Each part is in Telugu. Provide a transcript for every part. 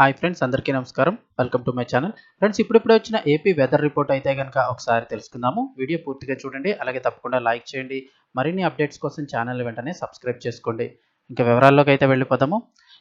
హాయ్ ఫ్రెండ్స్ అందరికీ నమస్కారం. Welcome to my channel. Friends ఇప్పుడిప్పుడే వచ్చిన ఏపీ వెదర్ రిపోర్ట్ అయితే కనుక ఒకసారి తెలుసుకుందాము. వీడియో పూర్తిగా చూడండి అలాగే తప్పకుండా లైక్ చేయండి. మరిన్ని అప్డేట్స్ కోసం ఛానల్ వెంటనే సబ్స్క్రైబ్ చేసుకోండి. ఇంకా వివరాల్లోకి అయితే వెళ్ళిపోదాము.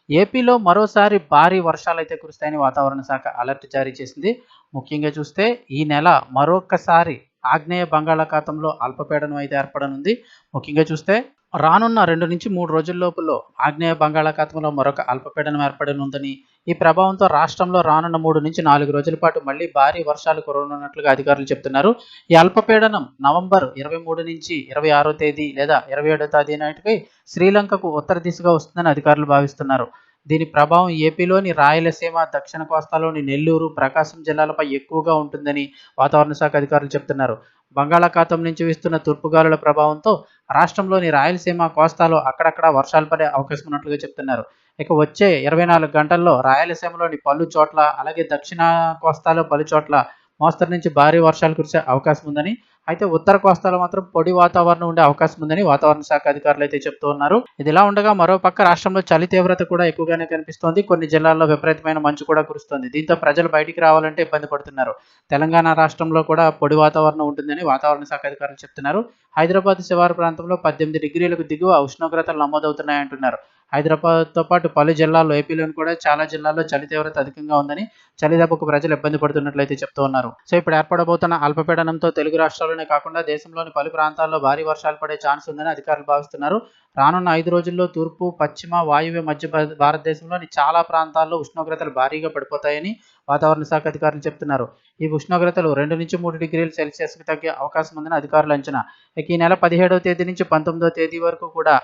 ఏపీలో మరోసారి భారీ వర్షాలు అయితే కురుస్తాయని వాతావరణ శాఖ అలర్ట్ జారీ చేసింది. ముఖ్యంగా చూస్తే ఈ నెల మరొకసారి ఆగ్నేయ బంగాళాఖాతంలో అల్పపీడనం అయితే ఏర్పడనుంది. ముఖ్యంగా చూస్తే రానున్న రెండు నుంచి మూడు రోజుల లోపల ఆగ్నేయ బంగాళాఖాతంలో మరొక అల్పపీడనం ఏర్పడనుందని ఈ ప్రభావంతో రాష్ట్రంలో రానున్న మూడు నుంచి నాలుగు రోజుల పాటు మళ్ళీ భారీ వర్షాలు కురవనున్నట్లుగా అధికారులు చెప్తున్నారు. ఈ అల్పపీడనం నవంబర్ ఇరవై మూడు నుంచి ఇరవై ఆరో తేదీ లేదా ఇరవై ఏడో తేదీ నాటికి శ్రీలంకకు ఉత్తర దిశగా వస్తుందని అధికారులు భావిస్తున్నారు. దీని ప్రభావం ఏపీలోని రాయలసీమ దక్షిణ కోస్తాలోని నెల్లూరు ప్రకాశం జిల్లాలపై ఎక్కువగా ఉంటుందని వాతావరణ శాఖ అధికారులు చెప్తున్నారు. బంగాళాఖాతం నుంచి వీస్తున్న తూర్పుగాలుల ప్రభావంతో రాష్ట్రంలోని రాయలసీమ కోస్తాలో అక్కడక్కడ వర్షాలు పడే అవకాశం ఉన్నట్లుగా చెప్తున్నారు. ఇక వచ్చే ఇరవై నాలుగు గంటల్లో రాయలసీమలోని పలు చోట్ల అలాగే దక్షిణ కోస్తాలో పలు చోట్ల మోస్తరు నుంచి భారీ వర్షాలు కురిసే అవకాశం ఉందని అయితే ఉత్తర కోస్తాలో మాత్రం పొడి వాతావరణం ఉండే అవకాశం ఉందని వాతావరణ శాఖ అధికారులు అయితే చెప్తూ ఉన్నారు. ఇదిలా ఉండగా మరో పక్క రాష్ట్రంలో చలి తీవ్రత కూడా ఎక్కువగానే కనిపిస్తోంది. కొన్ని జిల్లాల్లో విపరీతమైన మంచు కూడా కురుస్తోంది. దీంతో ప్రజలు బయటికి రావాలంటే ఇబ్బంది పడుతున్నారు. తెలంగాణ రాష్ట్రంలో కూడా పొడి వాతావరణం ఉంటుందని వాతావరణ శాఖ అధికారులు చెప్తున్నారు. హైదరాబాద్ శివారు ప్రాంతంలో పద్దెనిమిది డిగ్రీలకు దిగువ ఉష్ణోగ్రతలు నమోదవుతున్నాయంటున్నారు. హైదరాబాద్తో పాటు పలు జిల్లాల్లో ఏపీలోని కూడా చాలా జిల్లాల్లో చలి తీవ్రత అధికంగా ఉందని చలిదెబ్బకు ప్రజలు ఇబ్బంది పడుతున్నట్లయితే చెప్తూ ఉన్నారు. సో ఇప్పుడు ఏర్పడబోతున్న అల్పపీడనంతో తెలుగు రాష్ట్రాల్లోనే కాకుండా దేశంలోని పలు ప్రాంతాల్లో భారీ వర్షాలు పడే ఛాన్స్ ఉందని అధికారులు భావిస్తున్నారు. రానున్న ఐదు రోజుల్లో తూర్పు పశ్చిమ వాయువ్య మధ్య భారతదేశంలోని చాలా ప్రాంతాల్లో ఉష్ణోగ్రతలు భారీగా పడిపోతాయని వాతావరణ శాఖ అధికారులు చెప్తున్నారు. ఈ ఉష్ణోగ్రతలు రెండు నుంచి మూడు డిగ్రీల సెల్సియస్కి తగ్గే అవకాశం ఉందని అధికారులు అంచనా. ఈ నెల పదిహేడవ తేదీ నుంచి పంతొమ్మిదవ తేదీ వరకు కూడా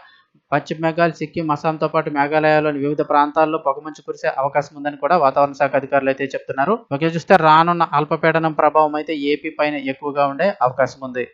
పశ్చిమ బెంగాల్ సిక్కిం అస్సాంతో పాటు మేఘాలయలోని వివిధ ప్రాంతాల్లో పొగమంచు కురిసే అవకాశం ఉందని కూడా వాతావరణ శాఖ అధికారులు అయితే చెప్తున్నారు. ఓకే చూస్తే రానున్న అల్పపీడనం ప్రభావం అయితే ఏపీ పైన ఎక్కువగా ఉండే అవకాశం ఉంది.